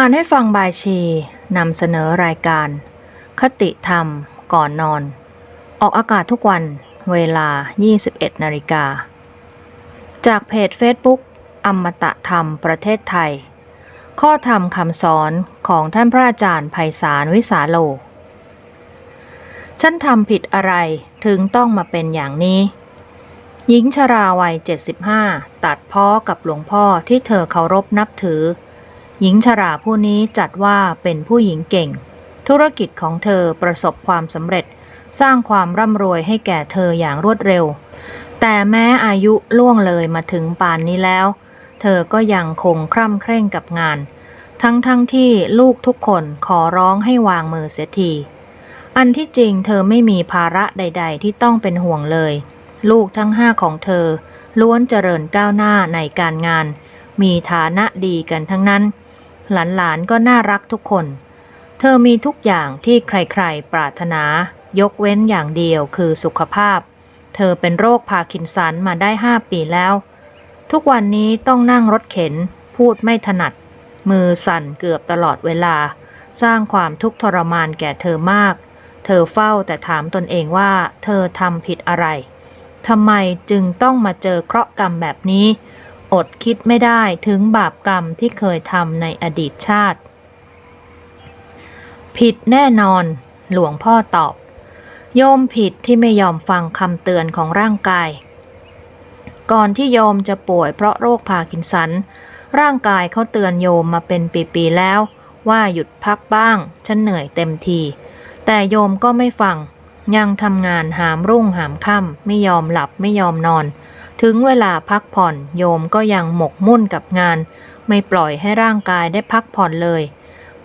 อ่านให้ฟังบายชีนำเสนอรายการ คติธรรมก่อนนอน ออกอากาศทุกวันเวลา 21 นาฬิกา จากเพจ Facebook อมตะธรรมประเทศไทย ข้อธรรมคำสอนของท่านพระอาจารย์ไพศาลวิสาโล ฉันทำผิดอะไรถึงต้องมาเป็นอย่างนี้หญิงชราวัย 75 ตัดพ้อกับหลวงพ่อที่เธอเคารพนับถือ หญิงชราผู้นี้จัดว่าเป็นผู้หญิงเก่ง ธุรกิจของเธอประสบความสำเร็จ สร้างความร่ำรวยให้แก่เธออย่างรวดเร็ว แต่แม้อายุล่วงเลยมาถึงป่านนี้แล้ว เธอก็ยังคงคร่ำเคร่งกับงาน ทั้งทั้งที่ลูกทุกคนขอร้องให้วางมือเสียที อันที่จริงเธอไม่มีภาระใด ๆ ที่ต้องเป็นห่วงเลย ลูกทั้งห้าของเธอล้วนเจริญก้าวหน้าในการงาน มีฐานะดีกันทั้งนั้น หลานๆก็น่ารักทุกคน เธอมีทุกอย่างที่ใครๆ ปรารถนา ยกเว้นอย่างเดียวคือสุขภาพ เธอเป็นโรคพาร์กินสันมาได้ห้าปีแล้ว ทุกวันนี้ต้องนั่งรถเข็น พูดไม่ถนัด มือสั่นเกือบตลอดเวลา สร้างความทุกข์ทรมานแก่เธอมาก เธอเฝ้าแต่ถามตนเองว่า เธอทำผิดอะไรทำไมจึงต้องมาเจอเคราะห์กรรมแบบนี้ อดคิดไม่ได้ถึงบาปกรรมที่เคยทำในอดีตชาติ ผิดแน่นอน หลวงพ่อตอบ โยมผิดที่ไม่ยอมฟังคำเตือนของร่างกาย ก่อนที่โยมจะป่วยเพราะโรคพาร์กินสัน ร่างกายเขาเตือนโยมมาเป็นปีๆแล้ว ว่าหยุดพักบ้าง ฉันเหนื่อยเต็มที แต่โยมก็ไม่ฟัง ยังทำงานหามรุ่งหามค่ำไม่ยอมหลับไม่ยอมนอน ถึงเวลาพักผ่อนโยมก็ยังหมกมุ่นกับงาน ไม่ปล่อยให้ร่างกายได้พักผ่อนเลย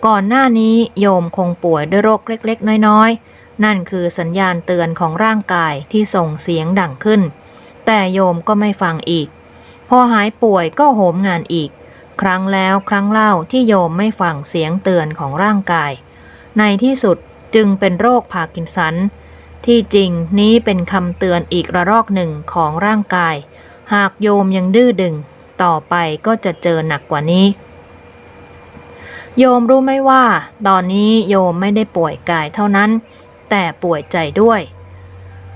ก่อนหน้านี้โยมคงป่วยด้วยโรคเล็กๆ น้อยๆ นั่นคือสัญญาณเตือนของร่างกายที่ส่งเสียงดังขึ้น แต่โยมก็ไม่ฟังอีก พอหายป่วยก็โหมงานอีก ครั้งแล้วครั้งเล่าที่โยมไม่ฟังเสียงเตือนของร่างกาย ในที่สุดจึงเป็นโรคพาร์กินสัน ที่จริงนี้เป็นคำเตือนอีกระลอกหนึ่งของร่างกาย หากโยมยังดื้อดึง ต่อไปก็จะเจอหนักกว่านี้ โยมรู้ไหมว่า ตอนนี้โยมไม่ได้ป่วยกายเท่านั้น แต่ป่วยใจด้วย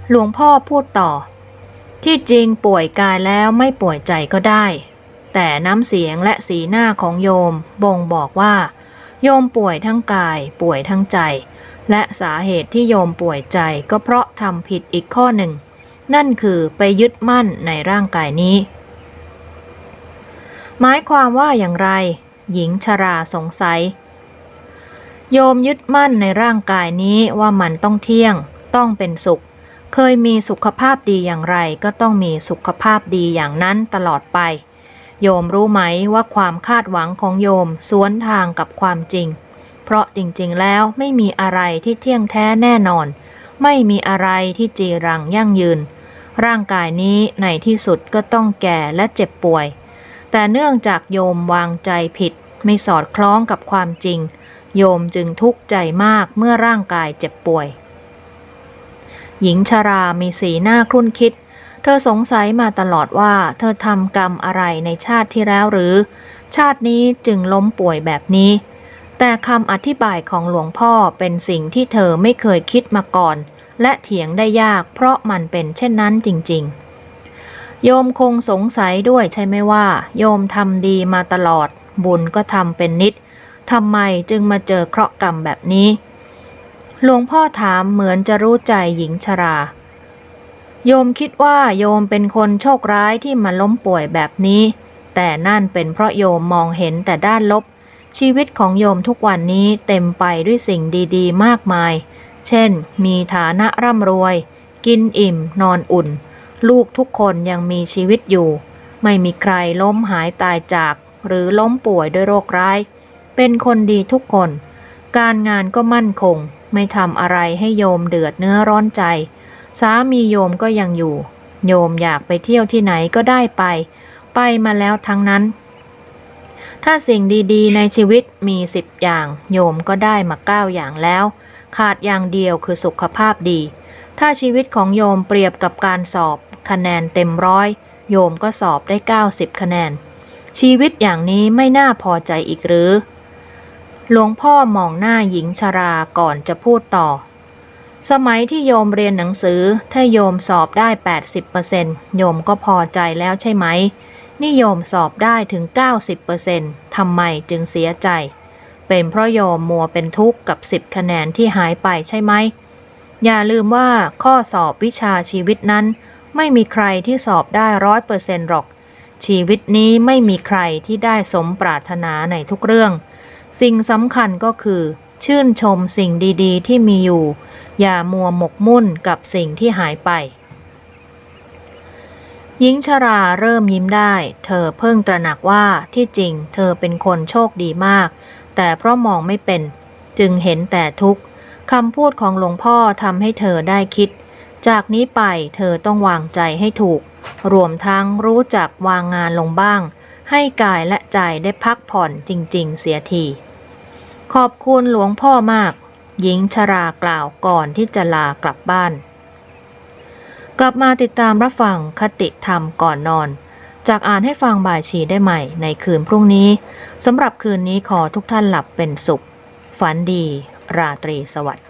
หลวงพ่อพูดต่อ ที่จริงป่วยกายแล้วไม่ป่วยใจก็ได้ แต่น้ำเสียงและสีหน้าของโยมบ่งบอกว่า โยมป่วยทั้งกายป่วยทั้งใจ และสาเหตุที่โยมป่วยใจก็เพราะทำผิดอีกข้อหนึ่ง นั่นคือไปยึดมั่นในร่างกายนี้ หมายความว่าอย่างไร หญิงชราสงสัย โยมยึดมั่นในร่างกายนี้ว่ามันต้องเที่ยง ต้องเป็นสุข เคยมีสุขภาพดีอย่างไร ก็ต้องมีสุขภาพดีอย่างนั้นตลอดไป โยมรู้ไหมว่าความคาดหวังของโยมสวนทางกับความจริง เพราะจริงๆแล้วไม่มีอะไรที่เที่ยงแท้แน่นอน ไม่มีอะไรที่จีรังยั่งยืน ร่างกายนี้ในที่สุดก็ต้องแก่และเจ็บป่วย แต่เนื่องจากโยมวางใจผิด ไม่สอดคล้องกับความจริง โยมจึงทุกข์ใจมากเมื่อร่างกายเจ็บป่วย หญิงชรามีสีหน้าครุ่นคิดเธอสงสัยมาตลอดว่า เธอทำกรรมอะไรในชาติที่แล้วหรือ ชาตินี้จึงล้มป่วยแบบนี้ แต่คำอธิบายของหลวงพ่อเป็นสิ่งที่เธอไม่เคยคิดมาก่อน และเถียงได้ยากเพราะมันเป็นเช่นนั้นจริง ๆ โยมคงสงสัยด้วยใช่ไหมว่า โยมทำดีมาตลอด บุญก็ทำเป็นนิดทำไมจึงมาเจอเคราะห์กรรมแบบนี้ หลวงพ่อถามเหมือนจะรู้ใจหญิงชรา โยมคิดว่าโยมเป็นคนโชคร้ายที่มาล้มป่วยแบบนี้ แต่นั่นเป็นเพราะโยมมองเห็นแต่ด้านลบ ชีวิตของโยมทุกวันนี้เต็มไปด้วยสิ่งดีๆ มากมาย เช่น มีฐานะร่ำรวย กินอิ่ม นอนอุ่น ลูกทุกคนยังมีชีวิตอยู่ ไม่มีใครล้มหายตายจาก หรือล้มป่วยด้วยโรคร้าย เป็นคนดีทุกคน การงานก็มั่นคง ไม่ทำอะไรให้โยมเดือดเนื้อร้อนใจ สามีโยมก็ยังอยู่ โยมอยากไปเที่ยวที่ไหนก็ได้ไป ไปมาแล้วทั้งนั้น ถ้าสิ่งดีๆ ในชีวิตมีสิบอย่าง โยมก็ได้มาเก้าอย่างแล้ว ขาดอย่างเดียวคือสุขภาพดี ถ้าชีวิตของโยมเปรียบกับการสอบ คะแนนเต็มร้อยโยมก็สอบได้ 90 คะแนน ชีวิตอย่างนี้ไม่น่าพอใจอีกหรือ หลวงพ่อมองหน้าหญิงชราก่อนจะพูดต่อ สมัยที่โยมเรียนหนังสือ ถ้าโยมสอบได้ 80%โยมก็พอใจแล้วใช่ไหม นี่โยมสอบได้ถึง 90%ทำไมจึงเสียใจ เป็นเพราะโยมมัวเป็นทุกข์กับ 10 คะแนนที่หายไปใช่ไหม อย่าลืมว่าข้อสอบวิชาชีวิตนั้น ไม่มีใครที่สอบได้ร้อยเปอร์เซนต์หรอก ชีวิตนี้ไม่มีใครที่ได้สมปรารถนาในทุกเรื่อง สิ่งสำคัญก็คือ ชื่นชมสิ่งดีๆ ที่มีอยู่ อย่ามัวหมกมุ่นกับสิ่งที่หายไป หญิงชราเริ่มยิ้มได้ เธอเพิ่งตระหนักว่าที่จริง เธอเป็นคนโชคดีมาก แต่เพราะมองไม่เป็น จึงเห็นแต่ทุกข์คำพูดของหลวงพ่อทำให้เธอได้คิด จากนี้ไปเธอต้องวางใจให้ถูก รวมทั้งรู้จักวางงานลงบ้าง ให้กายและใจได้พักผ่อนจริง ๆ เสียที ขอบคุณหลวงพ่อมาก หญิงชรากล่าวก่อนที่จะลากลับบ้าน กลับมาติดตามรับฟังคติธรรมก่อนนอน จากอ่านให้ฟังบ่ายชีได้ใหม่ในคืนพรุ่งนี้สำหรับคืนนี้ขอทุกท่านหลับเป็นสุข ฝันดี ราตรีสวัสดิ์